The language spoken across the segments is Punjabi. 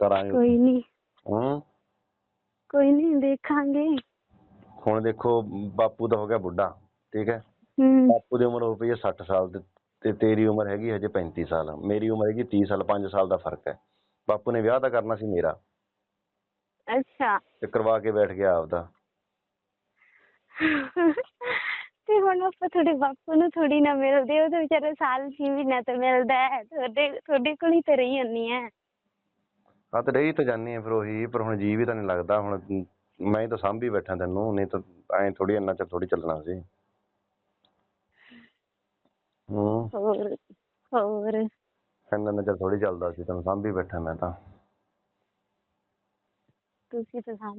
ਕਰਾਂਗੇ ਕੋਈ ਨਹੀਂ। ਹੂੰ। ਕੋਈ ਨਹੀਂ ਦੇਖਾਂਗੇ। ਹੁਣ ਦੇਖੋ ਬਾਪੂ ਤਾਂ ਹੋ ਗਿਆ ਬੁੱਢਾ ਠੀਕ ਹੈ? ਹੂੰ। ਬਾਪੂ ਦੀ ਉਮਰ ਹੋ ਪਈ ਹੈ 60 ਸਾਲ ਤੇ ਤੇ ਤੇਰੀ ਉਮਰ ਹੈਗੀ ਹਜੇ 35 ਸਾਲ। ਮੇਰੀ ਉਮਰ ਹੈਗੀ 30 ਸਾਲ 5 ਸਾਲ ਦਾ ਫ਼ਰਕ ਹੈ। ਬਾਪੂ ਨੇ ਵਿਆਹ ਤਾਂ ਕਰਨਾ ਸੀ ਮੇਰਾ। ਅੱਛਾ। ਤੇ ਕਰਵਾ ਕੇ ਬੈਠ ਗਿਆ ਆਪਦਾ। ਤੇ ਹੁਣ ਆਪਾਂ ਤੁਹਾਡੇ ਬਾਪੂ ਨੂੰ ਥੋੜੀ ਨਾ ਮਿਲਦੇ ਉਹ ਤਾਂ ਵਿਚਾਰਾ ਸਾਲ ਛੇ ਮਹੀਨਾ ਤਾਂ ਮਿਲਦਾ ਹੈ ਤੁਹਾਡੇ ਤੁਹਾਡੇ ਕੋਲ ਹੀ ਤਾਂ ਰਹੀ ਜਾਂਦੀ ਹੈ। ਹਾਂ ਤੇ ਰਹੀ ਤਾਂ ਜਾਨੀ ਹੈ ਫਿਰ ਉਹੀ ਪਰ ਹੁਣ ਜੀ ਵੀ ਤਾਂ ਨਹੀਂ ਲੱਗਦਾ ਹੁਣ ਮੈਂ ਹੀ ਤਾਂ ਸਾਂਭੀ ਬੈਠਾ ਤੈਨੂੰ ਨਹੀਂ ਤਾਂ ਐਂ ਥੋੜੀ ਇੰਨਾ ਚਿਰ ਥੋੜੀ ਚੱਲਣਾ ਸੀ। ਹੂੰ। ਹੋਰ ਹੋਰ। ਇੰਨਾ ਇੰਨਾ ਚਿਰ ਥੋੜੀ ਚੱਲਦਾ ਸੀ ਤੈਨੂੰ ਸਾਂਭੀ ਬੈਠਾ ਮੈਂ ਤਾਂ। ਤੁਸੀਂ ਤਾਂ ਸਾਂਭ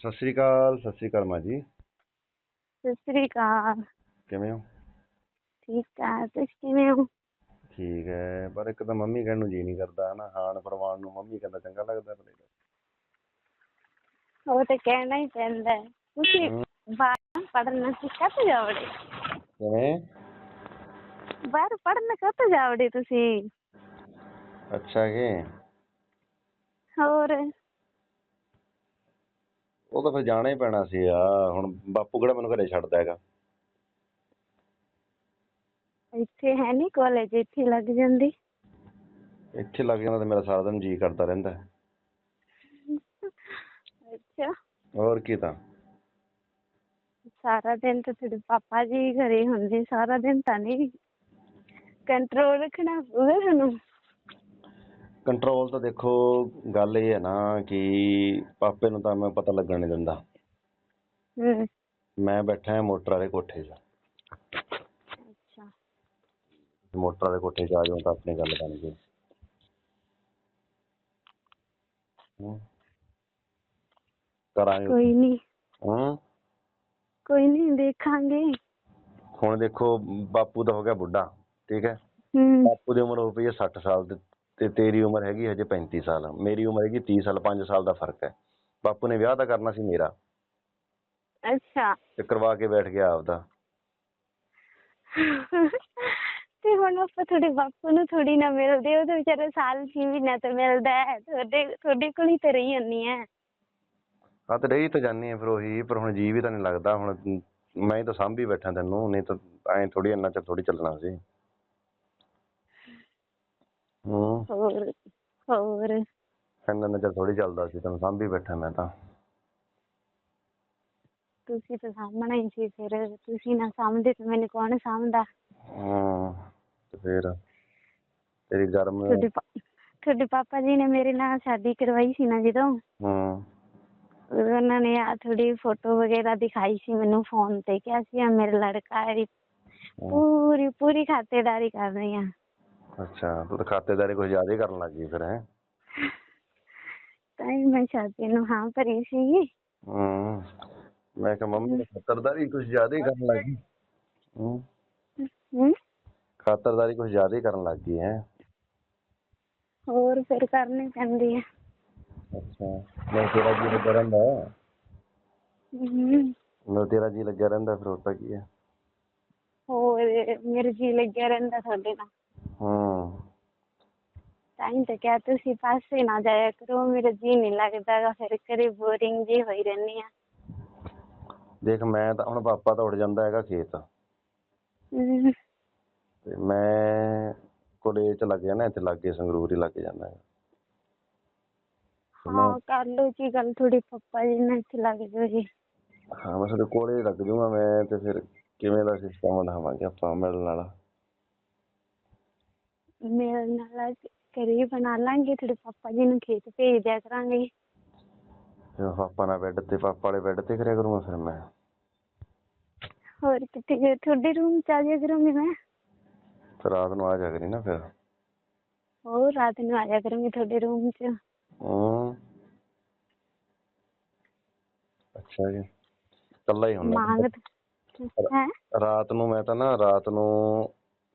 ਸਤਿ ਸ੍ਰੀ ਅਕਾਲ ਸਤਿ ਸ੍ਰੀ ਅਕਾਲ ਮਾਂ ਜੀ। ਸਤਿ ਸ੍ਰੀ ਅਕਾਲ। ਕਿਵੇਂ ਹੋ? ਠੀਕ ਆ ਤੁਸੀਂ ਕਿਵੇਂ ਹੋ? ਠੀਕ ਹੈ ਪਰ ਇੱਕ ਤਾਂ ਮੰਮੀ ਕਹਿਣ ਨੂੰ ਜੀ ਨਹੀਂ ਕਰਦਾ ਹਨਾ ਹਾਨ ਫਰਮਾਨ ਨੂੰ ਮੰਮੀ ਕਹਿੰਦਾ ਚੰਗਾ ਲੱਗਦਾ ਪਰ ਉਹ ਤਾਂ ਕਹਿਣਾ ਹੀ ਪੈਂਦਾ ਹੈ। ਤੁਸੀਂ। ਬਾਹਰ ਪੜ੍ਹਨਾ ਸਿੱਖਾ ਤੇ ਜਾਵੜੇ ਕਿਵੇਂ? ਬਾਹਰ ਪੜ੍ਹਨ ਕਦ ਜਾਵੜੇ ਤੁਸੀਂ? ਅੱਛਾ ਕਿ ਹੋਰ? ਉਹ ਤਾਂ ਫਿਰ ਜਾਣਾ ਹੀ ਪੈਣਾ ਸੀ ਆ ਹੁਣ ਬਾਪੂ ਕਿਹੜਾ ਮੈਨੂੰ ਘਰੇ ਛੱਡਦਾ ਹੈਗਾ। ਇੱਥੇ ਹੈ ਨਹੀਂ ਕਾਲਜ ਇੱਥੇ ਲੱਗ ਜਾਂਦੀ। ਇੱਥੇ ਲੱਗ ਜਾਂਦਾ ਤਾਂ ਮੇਰਾ ਸਾਰਾ ਦਿਨ ਜੀ ਕਰਦਾ ਰਹਿੰਦਾ। ਹੈ। ਅੱਛਾ। ਹੋਰ ਕੀ ਤਾਂ। ਸਾਰਾ ਦਿਨ ਤਾਂ ਤੁਹਾਡੇ ਪਾਪਾ ਜੀ ਘਰੇ ਹੁੰਦੇ ਸਾਰਾ ਦਿਨ ਤਾਂ ਨਹੀਂ। ਕੰਟਰੋਲ ਰੱਖਣਾ ਪਊਗਾ ਤੁਹਾਨੂੰ ਕੰਟਰੋਲ ਤਾਂ ਦੇਖੋ ਗੱਲ ਇਹ ਹੈ ਨਾ ਕਿ ਪਾਪੇ ਨੂੰ ਤਾਂ ਮੈਂ ਪਤਾ ਲੱਗਣ ਨਹੀਂ ਦਿੰਦਾ। ਹੂੰ। ਮੈਂ ਬੈਠਾ ਹਾਂ ਮੋਟਰ ਵਾਲੇ ਕੋਠੇ 'ਚ। ਅੱਛਾ। ਮੋਟਰ ਵਾਲੇ ਕੋਠੇ 'ਚ ਆ ਜਾਓ ਤਾਂ ਆਪਣੀ ਗੱਲ ਬਣ ਗਈ। ਹੂੰ। ਕਰਾਂਗੇ ਕੋਈ ਨਹੀਂ। ਹੂੰ। ਕੋਈ ਨਹੀਂ ਦੇਖਾਂਗੇ। ਹੁਣ ਦੇਖੋ ਬਾਪੂ ਤਾਂ ਹੋ ਗਿਆ ਬੁੱਢਾ ਠੀਕ ਹੈ? ਹੂੰ। ਬਾਪੂ ਦੀ ਉਮਰ ਹੋ ਪਈ ਹੈ 60 ਸਾਲ ਤੇ ਤੇ ਤੇਰੀ ਉਮਰ ਹੈਗੀ ਹਜੇ 35 ਸਾਲ। ਮੇਰੀ ਉਮਰ ਹੈਗੀ 30 ਸਾਲ 5 ਸਾਲ ਦਾ ਫ਼ਰਕ ਹੈ। ਬਾਪੂ ਨੇ ਵਿਆਹ ਤਾਂ ਕਰਨਾ ਸੀ ਮੇਰਾ। ਅੱਛਾ। ਤੇ ਕਰਵਾ ਕੇ ਬੈਠ ਗਿਆ ਆਪਦਾ। ਤੇ ਹੁਣ ਆਪਾਂ ਤੁਹਾਡੇ ਬਾਪੂ ਨੂੰ ਥੋੜੀ ਨਾ ਮਿਲਦੇ ਉਹ ਤਾਂ ਵਿਚਾਰਾ ਸਾਲ ਛੇ ਮਹੀਨਾ ਤਾਂ ਮਿਲਦਾ ਹੈ। ਤੁਹਾਡੇ ਤੁਹਾਡੇ ਕੋਲ ਹੀ ਤਾਂ ਰਹੀ ਜਾਂਦੀ ਹੈ। ਹਾਂ ਤੇ ਰਹੀ ਤਾਂ ਜਾਨੀ ਹੈ ਫਿਰ ਉਹੀ ਪਰ ਹੁਣ ਜੀ ਵੀ ਤਾਂ ਨਹੀਂ ਲੱਗਦਾ। ਹੁਣ ਮੈਂ ਹੀ ਤਾਂ ਸਾਂਭੀ ਬੈਠਾ ਤੈਨੂੰ ਨਹੀਂ ਤਾਂ ਐਂ ਥੋੜੀ ਇੰਨਾ ਚਿਰ ਥੋੜੀ ਚੱਲਣਾ ਸੀ। ਹੂੰ। ਹੋਰ ਹੋਰ। ਇੰਨਾ ਇੰਨਾ ਚਿਰ ਥੋੜੀ ਚੱਲਦਾ ਸੀ ਤੈਨੂੰ ਸਾਂਭੀ ਬੈਠਾ ਮੈਂ ਤਾਂ। ਤੁਸੀਂ ਤਾਂ ਸਾਂਭਣਾ ਹੀ ਸੀ ਫਿਰ ਤੁਸੀਂ ਨਾ ਸਾਂਭਦੇ ਤਾਂ ਮੈਨੂੰ ਕੌਣ ਸਾਂਭਦਾ? ਹੂੰ ਤੇ ਫਿਰ ਤੇਰੀ ਗਰਮ ਤੁਹਾਡੇ ਪਾ- ਤੁਹਾਡੇ ਪਾਪਾ ਜੀ ਨੇ ਮੇਰੇ ਨਾਲ ਸ਼ਾਦੀ ਕਰਵਾਈ ਸੀ ਨਾ ਜਦੋਂ? ਹੂੰ। ਉਦੋਂ ਉਹਨਾਂ ਨੇ ਆ ਥੋੜੀ ਫੋਟੋ ਵਗੈਰਾ ਦਿਖਾਈ ਸੀ ਮੈਨੂੰ ਫੋਨ ਤੇ ਕਿਹਾ ਸੀ ਆ ਮੇਰਾ ਲੜਕਾ ਹੈ। ਪੂਰੀ ਪੂਰੀ ਖਾਤੇਦਾਰੀ ਕਰ ਰਹੀ ਆ। ਅੱਛਾ ਤੂੰ ਤਾਂ ਖਾਤੇਦਾਰੀ ਕੁਝ ਜ਼ਿਆਦਾ ਹੀ ਕਰਨ ਲੱਗ ਗਈ ਫਿਰ ਹੈ? ਤਾਂ ਹੀ ਮੈਂ ਸ਼ਾਦੀ ਨੂੰ ਹਾਂ ਭਰੀ ਸੀ ਹੂੰ ਮੈਂ ਕਿਹਾ ਮੰਮੀ ਤਾਂ ਖਾਤਰਦਾਰੀ ਕੁਝ ਜ਼ਿਆਦਾ ਹੀ ਕਰਨ ਲੱਗ ਗਈ। ਹੂੰ। ਹੂੰ। ਖਾਤਰਦਾਰੀ ਕੁਝ ਜ਼ਿਆਦਾ ਹੀ ਕਰਨ ਲੱਗ ਗਈ ਹੈ? ਹੋਰ ਫਿਰ ਕਰਨੀ ਪੈਂਦੀ ਹੈ ਅੱਛਾ ਮੈਂ ਤੇਰਾ ਜੀ ਲੱਗਿਆ ਰਹਿੰਦਾ। ਹੂੰ। ਮੈਂ ਤੇਰਾ ਜੀ ਲੱਗਿਆ ਰਹਿੰਦਾ ਫਿਰ ਹੁੰਦਾ ਕੀ ਹੈ ਹੋਰ ਮੇਰੇ ਜੀ ਲੱਗਿਆ ਰਹਿੰਦਾ ਤੁਹਾਡੇ ਨਾਲ। ਹੂੰ ਤਾਂ ਹੀ ਤਾਂ ਕਿਹਾ ਤੁਸੀਂ ਪਾਸੇ ਨਾ ਜਾਇਆ ਕਰੋ ਮੇਰਾ ਜੀ ਨਹੀਂ ਲੱਗਦਾ ਗਾ ਫਿਰ ਘਰੇ ਬੋਰਿੰਗ ਜੀ ਹੋਈ ਰਹਿੰਦੀ ਆ। ਦੇਖ ਮੈਂ ਤਾਂ ਹੁਣ ਪਾਪਾ ਤਾਂ ਉੱਡ ਜਾਂਦਾ ਹੈਗਾ ਖੇਤ। ਹਮ, ਤੇ ਮੈਂ ਕੋਲੇ ਲੱਗ ਜਾਣਾ ਇੱਥੇ ਲਾਗੇ ਸੰਗਰੂਰ ਹੀ ਲੱਗ ਜਾਂਦਾ ਹੈ ਹਾਂ ਕਰ ਲਓ ਜੀ ਗੱਲ ਥੋੜੀ ਪਪਾ ਜੀ ਨਾਲ ਇੱਥੇ ਲੱਗ ਜਾਓ ਜੀ। ਹਾਂ ਮੈਂ ਤੁਹਾਡੇ ਕੋਲੇ ਹੀ ਲੱਗ ਜੂਗਾ ਮੈਂ ਤੇ ਫਿਰ ਕਿਵੇਂ ਦਾ ਸਿਸਟਮ ਬਣਾਵਾਂਗੇ ਆਪਾਂ ਮਿਲਣ ਵਾਲਾ? ਮਿਲਣ ਨਾਲ ਘਰੇ ਬਣਾ ਲਾਂਗੇ ਤੁਹਾਡੇ ਪਾਪਾ ਜੀ ਨੂੰ ਖੇਤ ਭੇਜ ਦਿਆ ਕਰਾਂਗੇ। ਫਿਰ ਪਾਪਾ ਨਾਲ ਬੈੱਡ ਤੇ ਪਾਪਾ ਵਾਲੇ ਬੈੱਡ ਤੇ ਕਰਿਆ ਕਰੂੰਗਾ ਫਿਰ ਮੈਂ। ਹੋਰ ਕਿੱਥੇ ਗਏ? ਤੁਹਾਡੇ ਰੂਮ ਚ ਆ ਜਾਇਆ ਕਰੂੰਗੀ ਮੈਂ? ਫਿਰ ਰਾਤ ਨੂੰ ਆ ਜਾ ਕਰੀ ਨਾ ਫਿਰ। ਹੋਰ ਰਾਤ ਨੂੰ ਆ ਜਾਇਆ ਕਰੂੰਗੀ ਤੁਹਾਡੇ ਰੂਮ ਚ। ਹੂੰ। ਅੱਛਾ ਜੀ। ਇਕੱਲਾ ਹੀ ਹੁੰਦਾ ਮੰਗ ਹੈ? ਰਾਤ ਨੂੰ ਮੈਂ ਤਾਂ ਨਾ ਰਾਤ ਨੂੰ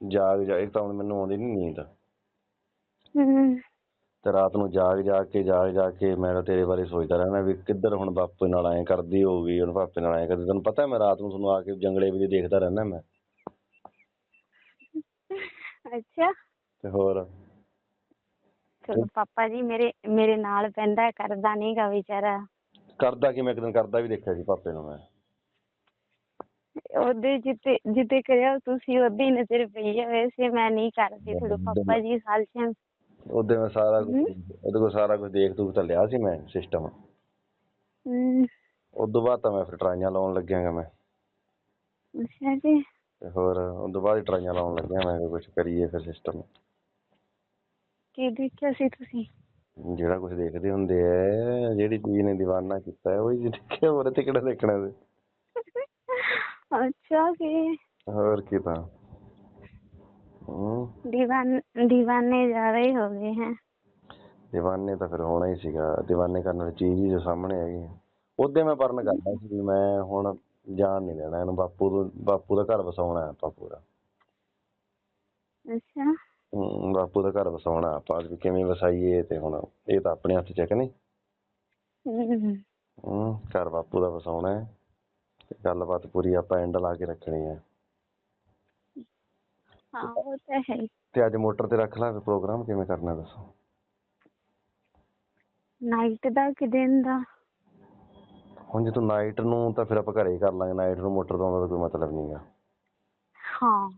ਜਾਗ ਜਾ ਇੱਕ ਤਾਂ ਹੁਣ ਮੈਨੂੰ ਆਉਂਦੀ ਨਹੀਂ ਨੀਂਦ। ਹਮ ਤੇ ਰਾਤ ਨੂੰ ਜਾਗ ਜਾਗ ਕੇ ਜਾਗ ਜਾਗ ਕੇ ਮੈਂ ਤਾਂ ਤੇਰੇ ਬਾਰੇ ਸੋਚਦਾ ਰਹਿਣਾ ਵੀ ਕਿੱਧਰ ਹੁਣ ਬਾਪੂ ਨਾਲ ਐਂ ਕਰਦੀ ਹੋਊਗੀ ਹੁਣ ਪਾਪੇ ਨਾਲ ਐਂ ਕਰਦੀ ਤੈਨੂੰ ਪਤਾ ਮੈਂ ਰਾਤ ਨੂੰ ਤੁਹਾਨੂੰ ਆ ਕੇ ਜੰਗਲੇ ਵਿੱਚ ਦੇਖਦਾ ਰਹਿਣਾ ਮੈਂ। ਅੱਛਾ। ਤੇ ਹੋਰ? ਚਲੋ ਪਾਪਾ ਜੀ ਮੇਰੇ ਮੇਰੇ ਨਾਲ ਪੈਂਦਾ ਹੈ, ਕਰਦਾ ਨਹੀਂਗਾ ਵਿਚਾਰਾ। ਕਰਦਾ ਕਿ ਮੈਂ ਇੱਕ ਦਿਨ ਕਰਦਾ ਵੀ ਦੇਖਿਆ ਸੀ ਪਾਪੇ ਨੂੰ ਮੈਂ। ਉਹਦੇ ਜਿੱਤੇ ਜਿੱਤੇ ਕਰਿਆ ਤੁਸੀਂ ਉਹਦੀ ਹੀ ਨਜ਼ਰ ਪਈ ਹੈ ਵੈਸੇ ਮੈਂ ਨਹੀਂ ਕਰਦੀ ਥੋੜਾ ਪਾਪਾ ਜੀ ਹਾਲ ਚ ਉਹਦੇ ਮੈਂ ਸਾਰਾ ਕੁਝ। ਉਹਦੇ ਕੋਲ ਸਾਰਾ ਕੁਝ ਦੇਖ ਦੂਖ ਤਾਂ ਲਿਆ ਸੀ ਮੈਂ ਸਿਸਟਮ ਉਸ ਤੋਂ ਬਾਅਦ ਤਾਂ ਮੈਂ ਫਿਰ ਟਰਾਈਆਂ ਲਾਉਣ ਲੱਗਿਆਗਾ ਮੈਂ। ਅੱਛਾ ਜੀ। ਤੇ ਹੋਰ ਤੋਂ ਬਾਅਦ ਹੀ ਟਰਾਈਆਂ ਲਾਉਣ ਲੱਗਿਆ ਮੈਂ ਕਿ ਕੁਝ ਕਰੀਏ ਫਿਰ ਸਿਸਟਮ ਕੀ ਦੇਖਿਆ ਸੀ ਤੁਸੀਂ? ਜਿਹੜਾ ਕੁਝ ਦੇਖਦੇ ਹੁੰਦੇ ਐ ਜਿਹੜੀ ਚੀਜ਼ ਨੇ دیਵਾਨਾ ਕੀਤਾ ਹੈ ਉਹੀ ਦੇਖਿਆ ਹੋਰ ਤੇ ਕਿਹੜਾ ਦੇਖਣਾ ਸੀ? अच्छा के और की था दीवान दीवाने ज्यादा ਹੀ ਹੋ ਗਏ ਹੈ। دیਵਾਨੇ ਤਾਂ ਫਿਰ ਹੋਣਾ ਹੀ ਸੀਗਾ। دیਵਾਨੇ ਕਰਨ ਵਾਲੀ ਚੀਜ਼ ਹੀ ਜੋ ਸਾਹਮਣੇ ਹੈਗੀ ਆ। ਉਹਦੇ ਮੈਂ ਵਰਨ ਕਰਦਾ ਸੀ ਵੀ ਮੈਂ ਹੁਣ ਜਾਨ ਨਹੀਂ ਦੇਣਾ ਇਹਨੂੰ। ਬਾਪੂ ਤੋਂ ਬਾਪੂ ਦਾ ਘਰ ਵਸਾਉਣਾ ਹੈ ਆਪਾਂ ਪੂਰਾ। ਅੱਛਾ। ਹਮ, ਬਾਪੂ ਦਾ ਘਰ ਵਸਾਉਣਾ ਆਪਾਂ ਵੀ ਕਿਵੇਂ ਵਸਾਈਏ ਤੇ ਹੁਣ ਇਹ ਤਾਂ ਆਪਣੇ ਹੱਥ ਚ ਹੈ ਕਿ ਨਹੀਂ? ਹਮ, ਹਮ, ਘਰ ਬਾਪੂ ਦਾ ਵਸਾਉਣਾ ਹੈ। ਤੇ ਗੱਲਬਾਤ ਪੂਰੀ ਆਪਾਂ ਐਂਡ ਲਾ ਕੇ ਰੱਖਣੀ ਹੈ। ਤੇ ਅੱਜ ਮੋਟਰ ਤੇ ਰੱਖ ਲਾ ਪ੍ਰੋਗਰਾਮ ਕਿਵੇਂ ਕਰਨਾ ਦੱਸੋ? ਨਾਈਟ ਦਾ ਕਿ ਦਿਨ ਦਾ? ਹੁਣ ਜੇ ਤੂੰ ਨਾਈਟ ਨੂੰ ਤਾਂ ਫਿਰ ਆਪਾਂ ਘਰੇ ਕਰ ਲਾਂਗੇ ਨਾਈਟ ਨੂੰ ਮੋਟਰ ਤੋਂ ਦਾ ਕੋਈ ਮਤਲਬ ਨਹੀਂਗਾ ਹਾਂ।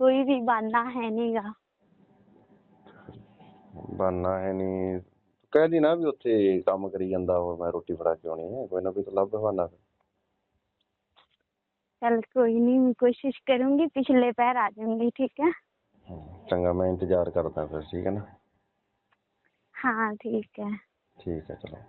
ਕੋਈ ਵੀ ਬਹਾਨਾ ਹੈ ਨਹੀਂਗਾ ਬਹਾਨਾ ਹੈ ਨਹੀਂ। ਕਹਿ ਦੀ ਨਾ ਵੀ ਉੱਥੇ ਕੰਮ ਕਰੀ ਜਾਂਦਾ ਉਹ ਮੈਂ ਰੋਟੀ ਫੜਾ ਕੇ ਆਉਣੀ ਹੈ ਕੋਈ ਨਾ ਕੋਈ ਤਾਂ ਲੱਭ ਬਹਾਨਾ चल कोई नहीं मैं कोशिश करूंगी पिछले पैर आ जाऊंगी ठीक है ਹੂੰ, ਚੰਗਾ ਮੈਂ ਇੰਤਜ਼ਾਰ ਕਰਦਾ ਫਿਰ ਠੀਕ ਹੈ ਨਾ हाँ ठीक है ਠੀਕ ਹੈ ਚਲੋ